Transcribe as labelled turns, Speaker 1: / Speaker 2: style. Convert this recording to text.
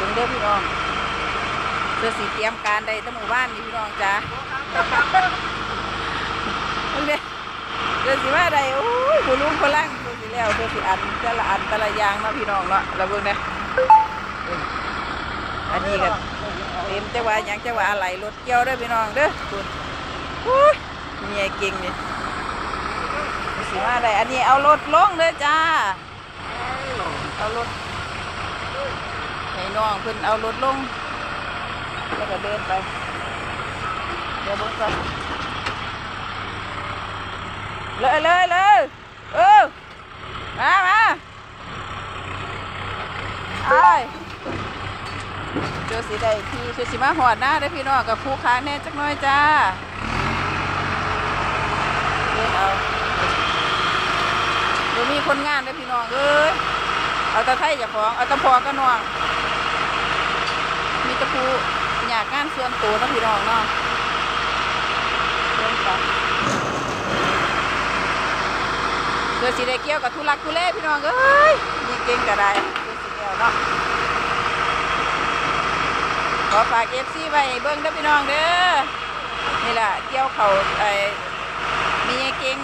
Speaker 1: ถึงเด้อพี่น้องเพื่อสีเตรียมการใดตั้งหมู่บ้านนี่พี่น้องจ้าเพื่อสีว่าใดโอ้ยผู้ลุงพลังเพื่อสีแล้วเพื่อสีอันแต่ละอันแต่ละอย่างเนาะพี่น้องเนาะแล้วเบิ่งเด้ออันนี้กันเต็มจะว่าหยังจะว่าอะไรรถเกี่ยวเด้อพี่น้องเด้อคุณโอ้ยมีไอ้เก่งนี่สีว่าใดอันนี้เอารถลงเด้อจ้าเอารถ น้องเพิ่นเอารถลงแล้วก็เดินไป เดี๋ยวเบิ่งก่อนเลยเลยเลยเออมามาไอ้เจอสีใดพี่เจอสีมาหอดหน้าได้พี่น้องกับผู้ค้าแน่จักน้อยจ้าเดินเอาเดี๋ยวมีคนงานได้พี่น้องเอ้ยเอาตะไทยเจากของ เอาตะพอก็น้อง มีแตะพูอยากงานส่วนตัวนะพี่น้องเนาะเดินไปเพื่อสิได้เกี่ยวกับทุลักทุเลพี่น้องเอ้ยมีเก่งก็ไดเพื่อสิเกี่ยวเนาะขอฝากเอฟซีไว้เบิ้งเด้อพี่น้องเด้อนี่แหละเกี่ยวเขาไอ้มีเก่ง